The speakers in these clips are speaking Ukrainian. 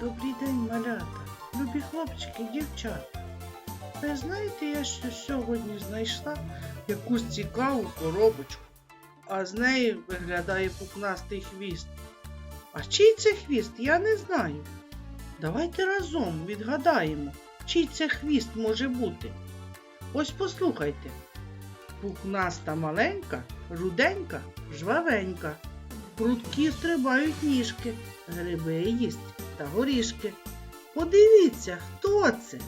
Добрий день, малята, любі хлопчики, дівчата. Ви знаєте, я що сьогодні знайшла якусь цікаву коробочку, а з неї виглядає пухнастий хвіст. А чий це хвіст, я не знаю. Давайте разом відгадаємо, чий це хвіст може бути. Ось послухайте. Пухнаста маленька, руденька, жвавенька. Прудкі стрибають ніжки, гриби їсть та горішки. Подивіться, хто це?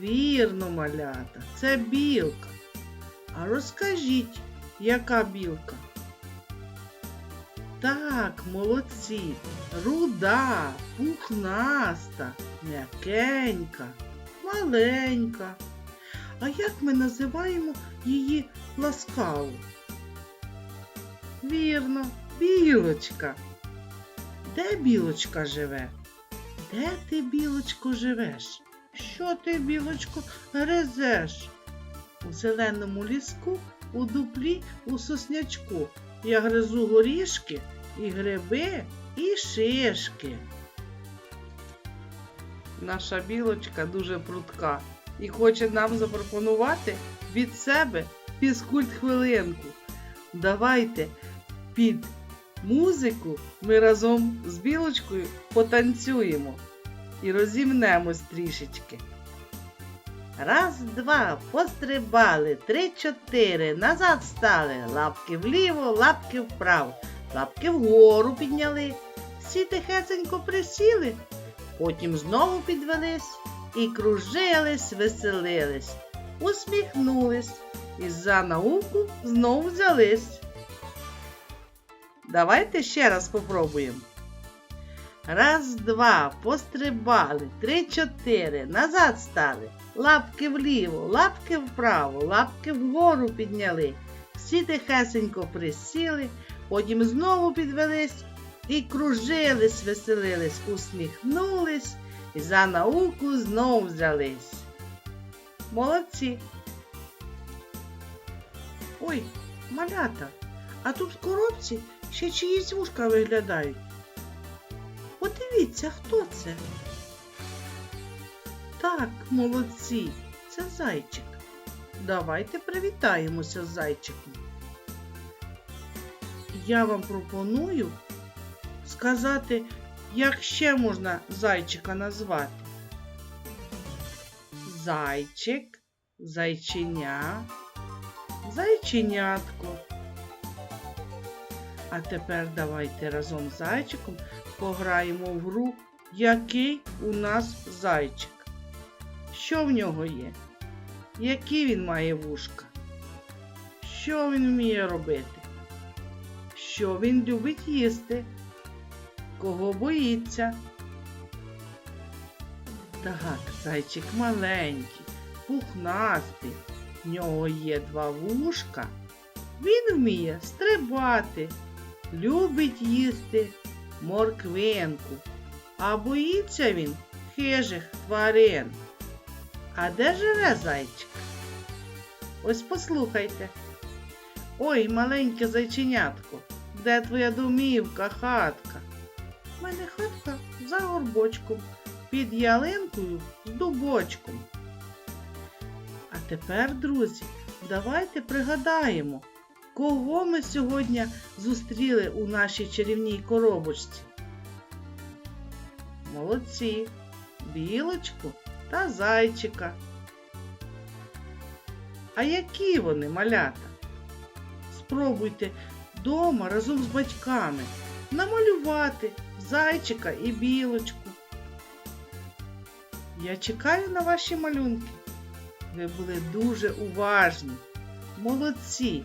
Вірно, малята, це білка. А розкажіть, яка білка? Так, молодці, руда, пухнаста, м'якенька, маленька. А як ми називаємо її ласкаву? Вірно, білочка. Де білочка живе? Де ти, білочко, живеш? Що ти, білочко, гризеш? У зеленому ліску, у дуплі, у соснячку. Я гризу горішки і гриби, і шишки. Наша білочка дуже прудка і хоче нам запропонувати від себе фізкульт хвилинку. Давайте під музику ми разом з білочкою потанцюємо і розімнемось трішечки. Раз, два, пострибали, три, чотири, назад стали, лапки вліво, лапки вправо, лапки вгору підняли, всі тихесенько присіли, потім знову підвелись і кружились, веселились, усміхнулись. І за науку знову взялись. Давайте ще раз попробуємо. Раз, два, пострибали, три, чотири, назад стали, лапки вліво, лапки вправо, лапки вгору підняли, всі тихесенько присіли, потім знову підвелись і кружились, веселились, усміхнулись і за науку знов взялись. Молодці. Ой, малята, а тут в коробці ще чиїсь вушка виглядають. Подивіться, хто це? Так, молодці, це зайчик. Давайте привітаємося з зайчиком. Я вам пропоную сказати, як ще можна зайчика назвати. Зайчик, зайченя, зайченятко. А тепер давайте разом з зайчиком пограємо в гру, який у нас зайчик. Що в нього є? Які він має вушка? Що він вміє робити? Що він любить їсти? Кого боїться? Так, зайчик маленький, пухнастий. В нього є два вушка. Він вміє стрибати, любить їсти морквинку, а боїться він хижих тварин. А де живе зайчик? Ось послухайте. Ой, маленьке зайченятко, де твоя домівка, хатка? У мене хатка за горбочком, під ялинкою з дубочком. А тепер, друзі, давайте пригадаємо, кого ми сьогодні зустріли у нашій чарівній коробочці. Молодці, білочку та зайчика. А які вони, малята? Спробуйте вдома разом з батьками намалювати зайчика і білочку. Я чекаю на ваші малюнки. Ви були дуже уважні. Молодці!